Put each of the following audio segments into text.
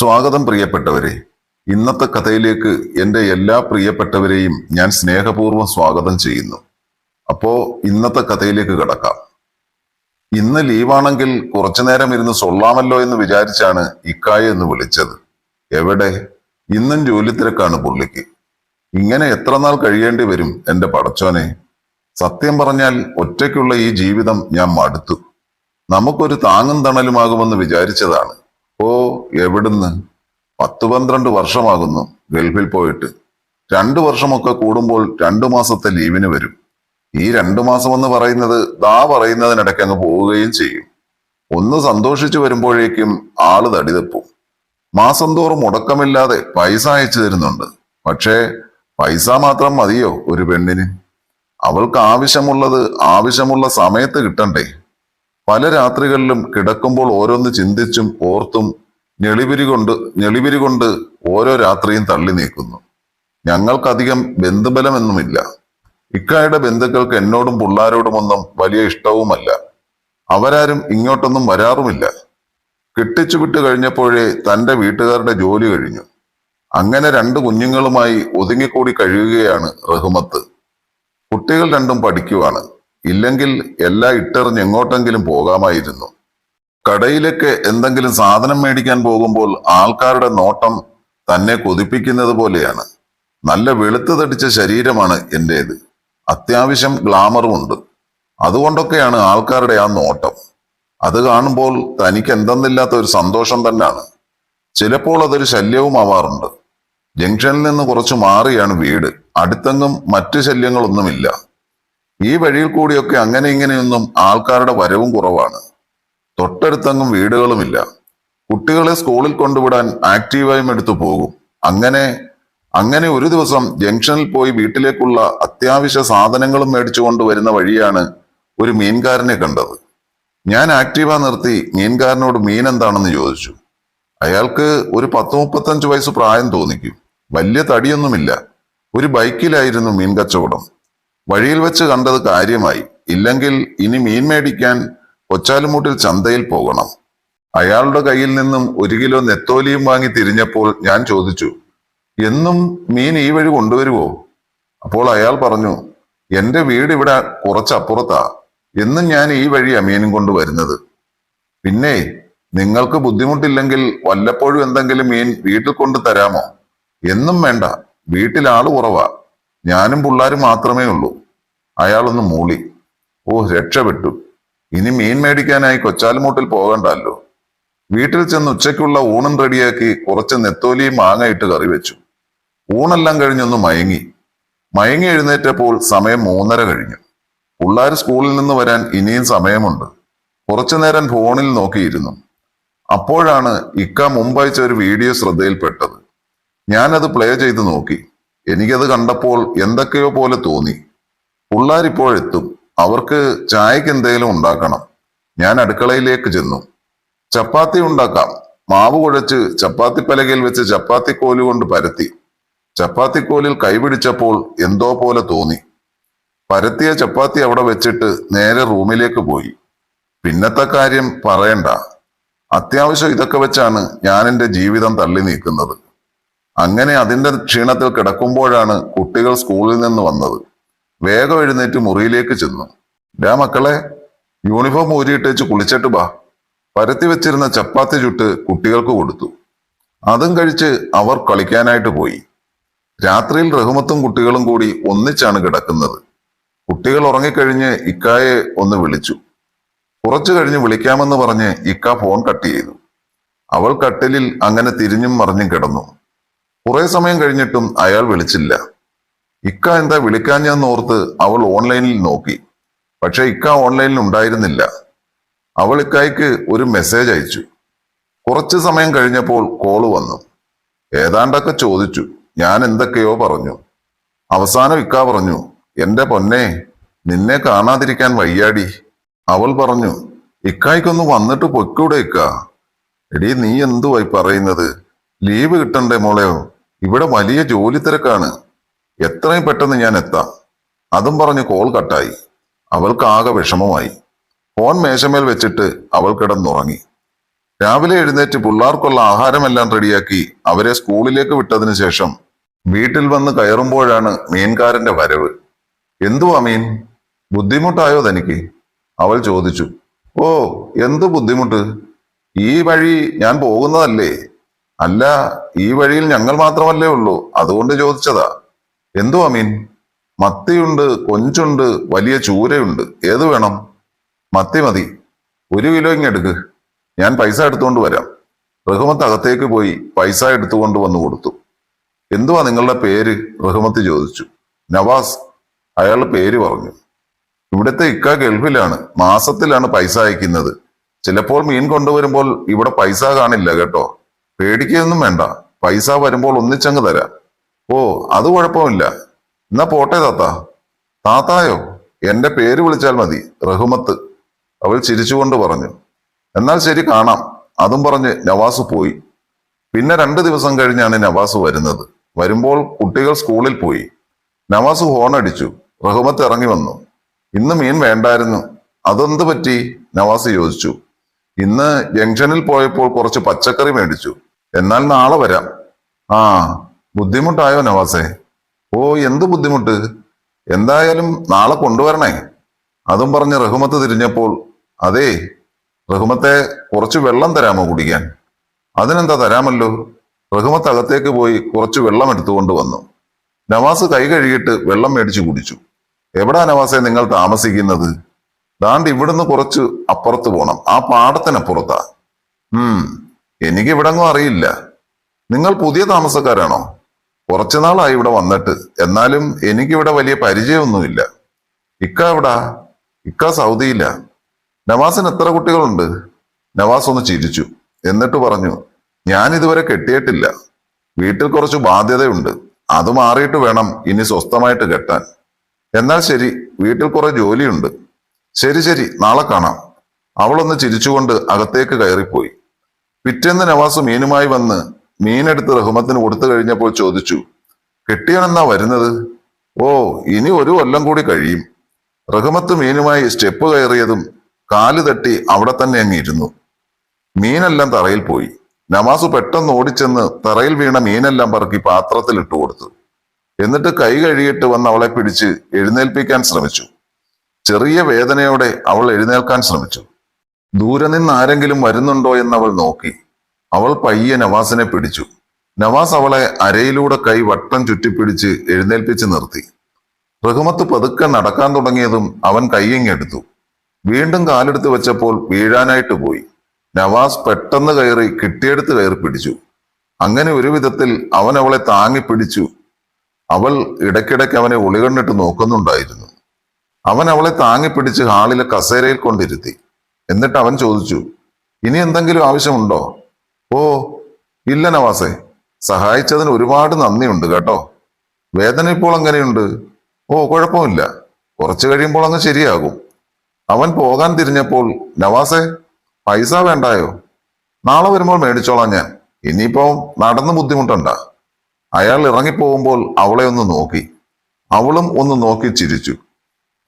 സ്വാഗതം പ്രിയപ്പെട്ടവരെ. ഇന്നത്തെ കഥയിലേക്ക് എന്റെ എല്ലാ പ്രിയപ്പെട്ടവരെയും ഞാൻ സ്നേഹപൂർവം സ്വാഗതം ചെയ്യുന്നു. അപ്പോ ഇന്നത്തെ കഥയിലേക്ക് കിടക്കാം. ഇന്ന് ലീവാണെങ്കിൽ കുറച്ചു നേരം ഇരുന്ന് സൊള്ളാമല്ലോ എന്ന് വിചാരിച്ചാണ് ഇക്കായ എന്ന് വിളിച്ചത്. എവിടെ? ഇന്നും ജോലി തിരക്കാണ് പുള്ളിക്ക്. ഇങ്ങനെ എത്ര നാൾ കഴിയേണ്ടി വരും എന്റെ പടച്ചോനെ? സത്യം പറഞ്ഞാൽ ഒറ്റയ്ക്കുള്ള ഈ ജീവിതം ഞാൻ മടുത്തു. നമുക്കൊരു താങ്ങും തണലുമാകുമെന്ന് വിചാരിച്ചതാണ്. ഓ എവിടുന്ന് പത്ത് പന്ത്രണ്ട് വർഷമാകുന്നു ഗൾഫിൽ പോയിട്ട്. രണ്ടു വർഷമൊക്കെ കൂടുമ്പോൾ രണ്ടു മാസത്തെ ലീവിന് വരും. ഈ രണ്ടു മാസം എന്ന് പറയുന്നത് ദാ പറയുന്നതിനിടയ്ക്ക് അങ്ങ് പോവുകയും ചെയ്യും. ഒന്ന് സന്തോഷിച്ചു വരുമ്പോഴേക്കും ആൾ തടിതെപ്പും. മാസം തോറും മുടക്കമില്ലാതെ പൈസ അയച്ചു തരുന്നുണ്ട്. പക്ഷേ പൈസ മാത്രം മതിയോ ഒരു പെണ്ണിന്? അവൾക്ക് ആവശ്യമുള്ളത് ആവശ്യമുള്ള സമയത്ത് കിട്ടണ്ടേ? പല രാത്രികളിലും കിടക്കുമ്പോൾ ഓരോന്ന് ചിന്തിച്ചും ഓർത്തും ഞെളിവിരി കൊണ്ട് ഞെളിവിരി കൊണ്ട് ഓരോ രാത്രിയും തള്ളി നീക്കുന്നു. ഞങ്ങൾക്കധികം ബന്ധുബലമെന്നുമില്ല. ഇക്കായുടെ ബന്ധുക്കൾക്ക് എന്നോടും പിള്ളാരോടുമൊന്നും വലിയ ഇഷ്ടവുമല്ല. അവരാരും ഇങ്ങോട്ടൊന്നും വരാറുമില്ല. കെട്ടിച്ചു വിട്ട് കഴിഞ്ഞപ്പോഴേ തന്റെ വീട്ടുകാരുടെ ജോലി കഴിഞ്ഞു. അങ്ങനെ രണ്ട് കുഞ്ഞുങ്ങളുമായി ഒതുങ്ങിക്കൂടി കഴിയുകയാണ് റഹ്മത്ത്. കുട്ടികൾ രണ്ടും പഠിക്കുവാണ്. ഇല്ലെങ്കിൽ എല്ലാം ഇട്ടെറിഞ്ഞ് എങ്ങോട്ടെങ്കിലും പോകാമായിരുന്നു. കടയിലേക്ക് എന്തെങ്കിലും സാധനം മേടിക്കാൻ പോകുമ്പോൾ ആൾക്കാരുടെ നോട്ടം തന്നെ കൊതിപ്പിക്കുന്നത് പോലെയാണ്. നല്ല വെളുത്തു തടിച്ച ശരീരമാണ് എന്റേത് അത്യാവശ്യം ഗ്ലാമറും ഉണ്ട്. അതുകൊണ്ടൊക്കെയാണ് ആൾക്കാരുടെ ആ നോട്ടം. അത് കാണുമ്പോൾ തനിക്ക് എന്തെന്നില്ലാത്ത ഒരു സന്തോഷം തന്നെയാണ് ചിലപ്പോൾ അതൊരു ശല്യവും ആവാറുണ്ട്. ജംഗ്ഷനിൽ നിന്ന് കുറച്ച് മാറിയാണ് വീട്. അടുത്തെങ്ങും മറ്റു ശല്യങ്ങളൊന്നുമില്ല. ഈ വഴിയിൽ കൂടിയൊക്കെ അങ്ങനെ ഇങ്ങനെയൊന്നും ആൾക്കാരുടെ വരവും കുറവാണ്. തൊട്ടടുത്തെങ്ങും വീടുകളുമില്ല. കുട്ടികളെ സ്കൂളിൽ കൊണ്ടുവിടാൻ ആക്റ്റീവായും എടുത്തു പോകും. അങ്ങനെ അങ്ങനെ ഒരു ദിവസം ജംഗ്ഷനിൽ പോയി വീട്ടിലേക്കുള്ള അത്യാവശ്യ സാധനങ്ങളും മേടിച്ചു കൊണ്ടുവരുന്ന വഴിയാണ് ഒരു മീൻകാരനെ കണ്ടത്. ഞാൻ ആക്റ്റീവ നിർത്തി മീൻകാരനോട് മീൻ എന്താണെന്ന് ചോദിച്ചു. അയാൾക്ക് ഒരു പത്ത് മുപ്പത്തഞ്ച് വയസ്സ് പ്രായം തോന്നിക്കും. വലിയ തടിയൊന്നുമില്ല. ഒരു ബൈക്കിലായിരുന്നു മീൻ കച്ചവടം. വഴിയിൽ വെച്ച് കണ്ടത് കാര്യമായി. ഇല്ലെങ്കിൽ ഇനി മീൻ മേടിക്കാൻ കൊച്ചാലുമൂട്ടിൽ ചന്തയിൽ പോകണം. അയാളുടെ കയ്യിൽ നിന്നും ഒരു കിലോ നെത്തോലിയും വാങ്ങി തിരിഞ്ഞപ്പോൾ ഞാൻ ചോദിച്ചു എന്നും മീൻ ഈ വഴി കൊണ്ടുവരുമോ അപ്പോൾ അയാൾ പറഞ്ഞു എന്റെ വീട് ഇവിടെ കുറച്ചപ്പുറത്താ. എന്നും ഞാൻ ഈ വഴിയാ മീനും കൊണ്ടുവരുന്നത് പിന്നെ നിങ്ങൾക്ക് ബുദ്ധിമുട്ടില്ലെങ്കിൽ വല്ലപ്പോഴും എന്തെങ്കിലും മീൻ വീട്ടിൽ കൊണ്ട് തരാമോ? എന്നും വേണ്ട. വീട്ടിൽ ആൾ കുറവാ. ഞാനും പിള്ളേരും മാത്രമേ ഉള്ളൂ. അയാളൊന്ന് മൂളി. ഓ രക്ഷപ്പെട്ടു. ഇനി മീൻ മേടിക്കാനായി കൊച്ചാലുമൂട്ടിൽ പോകണ്ടല്ലോ. വീട്ടിൽ ചെന്ന് ഉച്ചയ്ക്കുള്ള ഊണും റെഡിയാക്കി കുറച്ച് നെത്തോലിയും മാങ്ങയിട്ട് കറി വെച്ചു. ഊണെല്ലാം കഴിഞ്ഞൊന്ന് മയങ്ങി. മയങ്ങി എഴുന്നേറ്റപ്പോൾ സമയം മൂന്നര കഴിഞ്ഞു. പിള്ളാർ സ്കൂളിൽ നിന്ന് വരാൻ ഇനിയും സമയമുണ്ട്. കുറച്ചു നേരം ഫോണിൽ നോക്കിയിരുന്നു. അപ്പോഴാണ് ഇക്ക മുമ്പയച്ച ഒരു വീഡിയോ ശ്രദ്ധയിൽപ്പെട്ടത്. ഞാനത് പ്ലേ ചെയ്ത് നോക്കി. എനിക്കത് കണ്ടപ്പോൾ എന്തൊക്കെയോ പോലെ തോന്നി. പിള്ളാരിപ്പോഴെത്തും അവർക്ക് ചായക്ക് എന്തെങ്കിലും ഉണ്ടാക്കണം. ഞാൻ അടുക്കളയിലേക്ക് ചെന്നു. ചപ്പാത്തി ഉണ്ടാക്കാം. മാവ് കുഴച്ച് ചപ്പാത്തി പലകയിൽ വെച്ച് ചപ്പാത്തി കോൽ കൊണ്ട് പരത്തി. ചപ്പാത്തിക്കോലിൽ കൈപിടിച്ചപ്പോൾ എന്തോ പോലെ തോന്നി. പരത്തിയ ചപ്പാത്തി അവിടെ വെച്ചിട്ട് നേരെ റൂമിലേക്ക് പോയി. പിന്നത്തെ കാര്യം പറയണ്ട. അത്യാവശ്യം ഇതൊക്കെ വെച്ചാണ് ഞാൻ എന്റെ ജീവിതം തള്ളി നീക്കുന്നത്. അങ്ങനെ അതിന്റെ ക്ഷീണത്തിൽ കിടക്കുമ്പോഴാണ് കുട്ടികൾ സ്കൂളിൽ നിന്ന് വന്നത്. വേഗം എഴുന്നേറ്റ് മുറിയിലേക്ക് ചെന്നു. ഡാ മക്കളെ യൂണിഫോം ഊരിയിട്ടേച്ച് കുളിച്ചിട്ട് ബാ പരത്തി വെച്ചിരുന്ന ചപ്പാത്തി ചുട്ട് കുട്ടികൾക്ക് കൊടുത്തു. അതും കഴിച്ച് അവർ കളിക്കാനായിട്ട് പോയി. രാത്രിയിൽ റഹ്മത്തും കുട്ടികളും കൂടി ഒന്നിച്ചാണ് കിടക്കുന്നത്. കുട്ടികൾ ഉറങ്ങിക്കഴിഞ്ഞ് ഇക്കായെ ഒന്ന് വിളിച്ചു. കുറച്ചു കഴിഞ്ഞ് വിളിക്കാമെന്ന് പറഞ്ഞ് ഇക്ക ഫോൺ കട്ട് ചെയ്തു. അവൾ കട്ടിലിൽ അങ്ങനെ തിരിഞ്ഞും മറിഞ്ഞും കിടന്നു. കുറെ സമയം കഴിഞ്ഞിട്ടും അയാൾ വിളിച്ചില്ല. ഇക്ക എന്താ വിളിക്കാഞ്ഞെന്നോർത്ത് അവൾ ഓൺലൈനിൽ നോക്കി. പക്ഷെ ഇക്ക ഓൺലൈനിൽ ഉണ്ടായിരുന്നില്ല. അവൾ ഇക്കായ്ക്ക് ഒരു മെസ്സേജ് അയച്ചു. കുറച്ചു സമയം കഴിഞ്ഞപ്പോൾ കോൾ വന്നു. ഏതാണ്ടൊക്കെ ചോദിച്ചു. ഞാൻ എന്തൊക്കെയോ പറഞ്ഞു. അവസാനം ഇക്ക പറഞ്ഞു എന്റെ പൊന്നെ നിന്നെ കാണാതിരിക്കാൻ വയ്യാടി. അവൾ പറഞ്ഞു ഇക്കായ്ക്കൊന്ന് വന്നിട്ട് പൊയ്ക്കൂടെ ഇക്ക. എടീ നീ എന്തുവായി പറയുന്നത്? ലീവ് കിട്ടണ്ടേ മോളെയോ ഇവിടെ വലിയ ജോലി തിരക്കാണ് എത്രയും പെട്ടെന്ന് ഞാൻ എത്താം. അതും പറഞ്ഞ് കോൾ കട്ടായി അവൾക്ക് ആകെ വിഷമമായി. ഫോൺ മേശമേൽ വെച്ചിട്ട് അവൾ കിടന്നുറങ്ങി. രാവിലെ എഴുന്നേറ്റ് പിള്ളേർക്കുള്ള ആഹാരമെല്ലാം റെഡിയാക്കി അവരെ സ്കൂളിലേക്ക് വിട്ടതിനു ശേഷം വീട്ടിൽ വന്ന് കയറുമ്പോഴാണ് മീൻകാരന്റെ വരവ്. എന്തുവാ മീൻ? ബുദ്ധിമുട്ടായോ തനിക്ക്? അവൾ ചോദിച്ചു. ഓ എന്ത് ബുദ്ധിമുട്ട്? ഈ വഴി ഞാൻ പോകുന്നതല്ലേ? അല്ല ഈ വഴിയിൽ ഞങ്ങൾ മാത്രമല്ലേ ഉള്ളൂ. അതുകൊണ്ട് ചോദിച്ചതാ. എന്തുവാ മീൻ മത്തിയുണ്ട് കൊഞ്ചുണ്ട് വലിയ ചൂരയുണ്ട്. ഏത് വേണം? മത്തി മതി. ഒരു കിലോ ഇങ്ങെടുക്ക് ഞാൻ പൈസ എടുത്തുകൊണ്ട് വരാം. റഹ്മത്ത് അകത്തേക്ക് പോയി പൈസ എടുത്തുകൊണ്ട് വന്നു കൊടുത്തു. എന്തുവാ നിങ്ങളുടെ പേര്? റഹ്മത്ത് ചോദിച്ചു. നവാസ്. അയാളുടെ പേര് പറഞ്ഞു. ഇവിടുത്തെ ഇക്ക ഗൾഫിലാണ്. മാസത്തിലാണ് പൈസ അയക്കുന്നത്. ചിലപ്പോൾ മീൻ കൊണ്ടുവരുമ്പോൾ ഇവിടെ പൈസ കാണില്ല കേട്ടോ. പേടിക്കുകയൊന്നും വേണ്ട. പൈസ വരുമ്പോൾ ഒന്നിച്ചങ്ങ് തരാം. ഓ അത് കുഴപ്പമില്ല. എന്നാ പോട്ടെ താത്ത. താത്തായോ എന്റെ പേര് വിളിച്ചാൽ മതി. റഹ്മത്ത്. അവൾ ചിരിച്ചുകൊണ്ട് പറഞ്ഞു. എന്നാൽ ശരി കാണാം. അതും പറഞ്ഞ് നവാസ് പോയി. പിന്നെ രണ്ട് ദിവസം കഴിഞ്ഞാണ് നവാസ് വരുന്നത്. വരുമ്പോൾ കുട്ടികൾ സ്കൂളിൽ പോയി. നവാസ് ഹോൺ അടിച്ചു. റഹ്മത്ത് ഇറങ്ങി വന്നു. ഇന്ന് മീൻ വേണ്ടായിരുന്നു. അതെന്ത് പറ്റി? നവാസ് ചോദിച്ചു. ഇന്ന് ജംഗ്ഷനിൽ പോയപ്പോൾ കുറച്ച് പച്ചക്കറി മേടിച്ചു. എന്നാൽ നാളെ വരാം. ആ ബുദ്ധിമുട്ടായോ നവാസേ? ഓ എന്ത് ബുദ്ധിമുട്ട്? എന്തായാലും നാളെ കൊണ്ടുവരണേ. അതും പറഞ്ഞ് റഹുമത്ത് തിരിഞ്ഞപ്പോൾ അതേ റഹുമത്തെ കുറച്ച് വെള്ളം തരാമോ കുടിക്കാൻ? അതിനെന്താ തരാമല്ലോ? റഹുമത്ത് അകത്തേക്ക് പോയി കുറച്ച് വെള്ളം എടുത്തുകൊണ്ട് വന്നു. നവാസ് കൈ കഴുകിയിട്ട് വെള്ളം മേടിച്ചു കുടിച്ചു. എവിടാ നവാസെ നിങ്ങൾ താമസിക്കുന്നത്? ദാണ്ട് ഇവിടുന്ന് കുറച്ച് അപ്പുറത്ത് പോണം. ആ പാടത്തിനപ്പുറത്താ. ഉം എനിക്ക് ഇവിടെങ്ങും അറിയില്ല. നിങ്ങൾ പുതിയ താമസക്കാരാണോ? കുറച്ചു നാളായി ഇവിടെ വന്നിട്ട്. എന്നാലും എനിക്കിവിടെ വലിയ പരിചയമൊന്നുമില്ല. ഇക്ക എവിടാ? ഇക്ക സൗദിയില്ല നവാസിന് എത്ര കുട്ടികളുണ്ട്? നവാസ് ഒന്ന് ചിരിച്ചു. എന്നിട്ട് പറഞ്ഞു ഞാൻ ഇതുവരെ കെട്ടിയിട്ടില്ല. വീട്ടിൽ കുറച്ച് ബാധ്യതയുണ്ട്. അത് മാറിയിട്ട് വേണം ഇനി സ്വസ്ഥമായിട്ട് കെട്ടാൻ. എന്നാൽ ശരി വീട്ടിൽ കുറെ ജോലിയുണ്ട്. ശരി ശരി നാളെ കാണാം. അവളൊന്ന് ചിരിച്ചുകൊണ്ട് അകത്തേക്ക് കയറിപ്പോയി. പിറ്റേന്ന് നവാസ് മീനുമായി വന്ന് മീനെടുത്ത് റഹ്മത്തിന് കൊടുത്തു കഴിഞ്ഞപ്പോൾ ചോദിച്ചു കെട്ടിയാണെന്നാ വരുന്നത്? ഓ ഇനി ഒരു കൊല്ലം കൂടി കഴിയും. റഹ്മത്ത് മീനുമായി സ്റ്റെപ്പ് കയറിയതും കാൽ തട്ടി അവിടെ തന്നെ അങ്ങ് ഇരുന്നു. മീനെല്ലാം തറയിൽ പോയി. നമാസു പെട്ടെന്ന് ഓടിച്ചെന്ന് തറയിൽ വീണ മീനെല്ലാം പറക്കി പാത്രത്തിൽ ഇട്ടു കൊടുത്തു. എന്നിട്ട് കൈ കഴുകിയിട്ട് വന്ന് അവളെ പിടിച്ച് എഴുന്നേൽപ്പിക്കാൻ ശ്രമിച്ചു. ചെറിയ വേദനയോടെ അവൾ എഴുന്നേൽക്കാൻ ശ്രമിച്ചു. ദൂരെ നിന്ന് ആരെങ്കിലും വരുന്നുണ്ടോ? എന്ന് അവൾ നോക്കി. അവൾ പയ്യെ നവാസിനെ പിടിച്ചു. നവാസ് അവളെ അരയിലൂടെ കൈ വട്ടം ചുറ്റിപ്പിടിച്ച് എഴുന്നേൽപ്പിച്ച് നിർത്തി. റഹ്മത്ത് പതുക്കെ നടക്കാൻ തുടങ്ങിയതും അവൻ കൈയിങ്ങെടുത്തു വീണ്ടും കാലെടുത്ത് വെച്ചപ്പോൾ വീഴാനായിട്ട് പോയി. നവാസ് പെട്ടെന്ന് കയറി കിട്ടിയെടുത്ത് കയറി പിടിച്ചു. അങ്ങനെ ഒരു വിധത്തിൽ അവൻ അവളെ താങ്ങി പിടിച്ചു. അവൾ ഇടയ്ക്കിടയ്ക്ക് അവനെ ഒളികണ്ണിട്ട് നോക്കുന്നുണ്ടായിരുന്നു. അവൻ അവളെ താങ്ങി പിടിച്ച് ഹാളിലെ കസേരയിൽ കൊണ്ടിരുത്തി. എന്നിട്ട് അവൻ ചോദിച്ചു ഇനി എന്തെങ്കിലും ആവശ്യമുണ്ടോ? ഓ ഇല്ല നവാസേ. സഹായിച്ചതിന് ഒരുപാട് നന്ദിയുണ്ട് കേട്ടോ. വേദന ഇപ്പോൾ അങ്ങനെയുണ്ട് ഓ കുഴപ്പമില്ല. കുറച്ചു കഴിയുമ്പോൾ അങ്ങ് ശരിയാകും. അവൻ പോകാൻ തിരിഞ്ഞപ്പോൾ നവാസേ പൈസ വേണ്ടായോ? നാളെ വരുമ്പോൾ മേടിച്ചോളാം ഞാൻ. ഇനിയിപ്പോ നടന്ന് ബുദ്ധിമുട്ടണ്ട. അയാൾ ഇറങ്ങിപ്പോകുമ്പോൾ അവളെ ഒന്ന് നോക്കി. അവളും ഒന്ന് നോക്കി ചിരിച്ചു.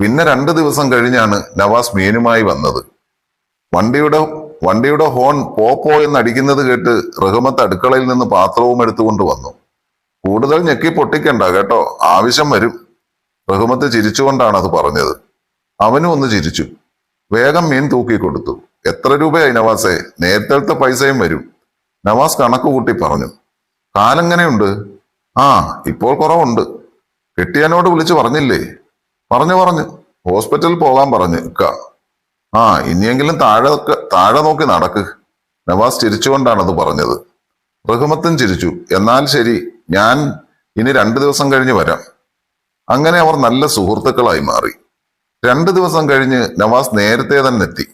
പിന്നെ രണ്ട് ദിവസം കഴിഞ്ഞാണ് നവാസ് മീനുമായി വന്നത്. വണ്ടിയുടെ വണ്ടിയുടെ ഹോൺ പോപ്പോ എന്ന് അടിക്കുന്നത് കേട്ട് റഹ്മത്ത് അടുക്കളയിൽ നിന്ന് പാത്രവും എടുത്തുകൊണ്ട് വന്നു. കൂടുതൽ ഞെക്കി പൊട്ടിക്കണ്ട കേട്ടോ ആവശ്യം വരും. റഹ്മത്ത് ചിരിച്ചുകൊണ്ടാണ് അത് പറഞ്ഞത്. അവനും ഒന്ന് ചിരിച്ചു. വേഗം മീൻ തൂക്കി കൊടുത്തു എത്ര രൂപയായി നവാസെ? നേരത്തെ പൈസയും വരും. നവാസ് കണക്ക് കൂട്ടി പറഞ്ഞു. കാലെങ്ങനെയുണ്ട്? ആ ഇപ്പോൾ കുറവുണ്ട്. കെട്ടിയനോട് വിളിച്ചു പറഞ്ഞില്ലേ? പറഞ്ഞു പറഞ്ഞു. ഹോസ്പിറ്റലിൽ പോകാൻ പറഞ്ഞു. ഇക്ക ആ ഇനിയെങ്കിലും താഴെ താഴെ നോക്കി നടക്ക്. നവാസ് ചിരിച്ചുകൊണ്ടാണ് അത് പറഞ്ഞത്. റഹ്മത്തും ചിരിച്ചു. എന്നാൽ ശരി ഞാൻ ഇനി രണ്ടു ദിവസം കഴിഞ്ഞ് വരാം. അങ്ങനെ അവർ നല്ല സുഹൃത്തുക്കളായി മാറി. രണ്ടു ദിവസം കഴിഞ്ഞ് നവാസ് നേരത്തെ തന്നെ എത്തി.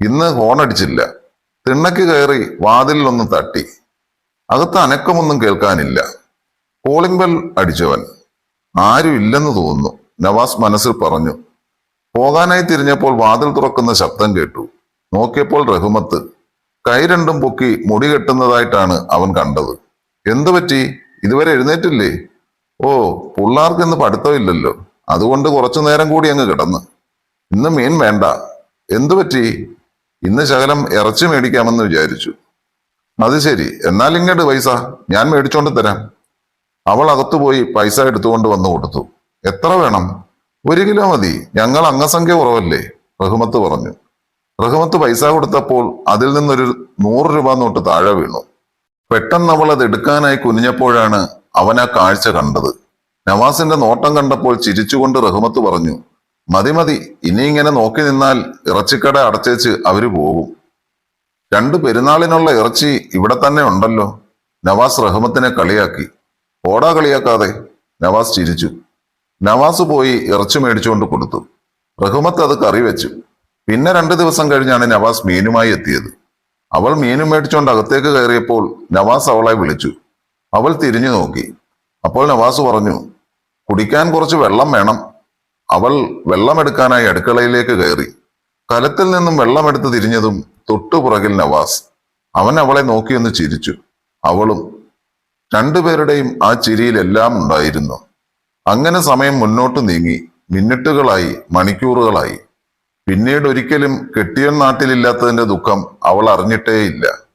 ഇന്ന് ഹോണടിച്ചില്ല. തിണ്ണയ്ക്ക് കയറി വാതിലിൽ ഒന്ന് തട്ടി. അകത്ത് അനക്കമൊന്നും കേൾക്കാനില്ല. കോളിംഗ് ബെൽ അടിച്ചവൻ. ആരും ഇല്ലെന്ന് തോന്നുന്നു. നവാസ് മനസ്സിൽ പറഞ്ഞു. പോകാനായി തിരിഞ്ഞപ്പോൾ വാതിൽ തുറക്കുന്ന ശബ്ദം കേട്ടു. നോക്കിയപ്പോൾ റഹ്മത്ത് കൈ രണ്ടും പൊക്കി മുടി കെട്ടുന്നതായിട്ടാണ് അവൻ കണ്ടത്. എന്തു പറ്റി? ഇതുവരെ എഴുന്നേറ്റില്ലേ? ഓ പിള്ളാർക്ക് ഇന്ന് പഠിത്തമില്ലല്ലോ അതുകൊണ്ട് കുറച്ചു നേരം കൂടി അങ്ങ് കിടന്ന്. ഇന്ന് മീൻ വേണ്ട. എന്തു പറ്റി? ഇന്ന് ശകലം ഇറച്ചി മേടിക്കാമെന്ന് വിചാരിച്ചു. അത് ശരി. എന്നാൽ ഇങ്ങോട്ട് പൈസ. ഞാൻ മേടിച്ചോണ്ട് തരാം. അവൾ അകത്തുപോയി പൈസ എടുത്തുകൊണ്ട് വന്നു കൊടുത്തു. എത്ര വേണം? ഒരു കിലോ മതി. ഞങ്ങൾ അംഗസംഖ്യ കുറവല്ലേ? റഹ്മത്ത് പറഞ്ഞു. റഹ്മത്ത് പൈസ കൊടുത്തപ്പോൾ അതിൽ നിന്നൊരു നൂറ് രൂപ നോട്ട് താഴെ വീണു. പെട്ടെന്ന് അവൾ അത് എടുക്കാനായി കുനിഞ്ഞപ്പോഴാണ് അവൻ ആ കാഴ്ച കണ്ടത്. നവാസിന്റെ നോട്ടം കണ്ടപ്പോൾ ചിരിച്ചുകൊണ്ട് റഹ്മത്ത് പറഞ്ഞു മതി മതി. ഇനി ഇങ്ങനെ നോക്കി നിന്നാൽ ഇറച്ചിക്കട അടച്ചേച്ച് അവർ പോകും. രണ്ട് പെരുന്നാളിനുള്ള ഇറച്ചി ഇവിടെ തന്നെ ഉണ്ടല്ലോ. നവാസ് റഹ്മത്തിനെ കളിയാക്കി. ഓടാ കളിയാക്കാതെ. നവാസ് ചിരിച്ചു. നവാസ് പോയി ഇറച്ചി മേടിച്ചുകൊണ്ട് കൊടുത്തു. റഹ്മത്ത് അത് കറി വെച്ചു. പിന്നെ രണ്ടു ദിവസം കഴിഞ്ഞാണ് നവാസ് മീനുമായി എത്തിയത്. അവൾ മീനും മേടിച്ചുകൊണ്ട് അകത്തേക്ക് കയറിയപ്പോൾ നവാസ് അവളെ വിളിച്ചു. അവൾ തിരിഞ്ഞു നോക്കി. അപ്പോൾ നവാസ് പറഞ്ഞു കുടിക്കാൻ കുറച്ച് വെള്ളം വേണം. അവൾ വെള്ളമെടുക്കാനായി അടുക്കളയിലേക്ക് കയറി. കലത്തിൽ നിന്നും വെള്ളമെടുത്ത് തിരിഞ്ഞതും തൊട്ടുപുറകിൽ നവാസ്. അവൻ അവളെ നോക്കിയൊന്ന് ചിരിച്ചു. അവളും രണ്ടുപേരുടെയും ആ ചിരിയിലെല്ലാം ഉണ്ടായിരുന്നു. അങ്ങനെ സമയം മുന്നോട്ട് നീങ്ങി. മിനിറ്റുകളായി മണിക്കൂറുകളായി. പിന്നീട് ഒരിക്കലും കെട്ടിയൻ നാട്ടിലില്ലാത്തതിന്റെ ദുഃഖം അവൾ അറിഞ്ഞിട്ടേയില്ല.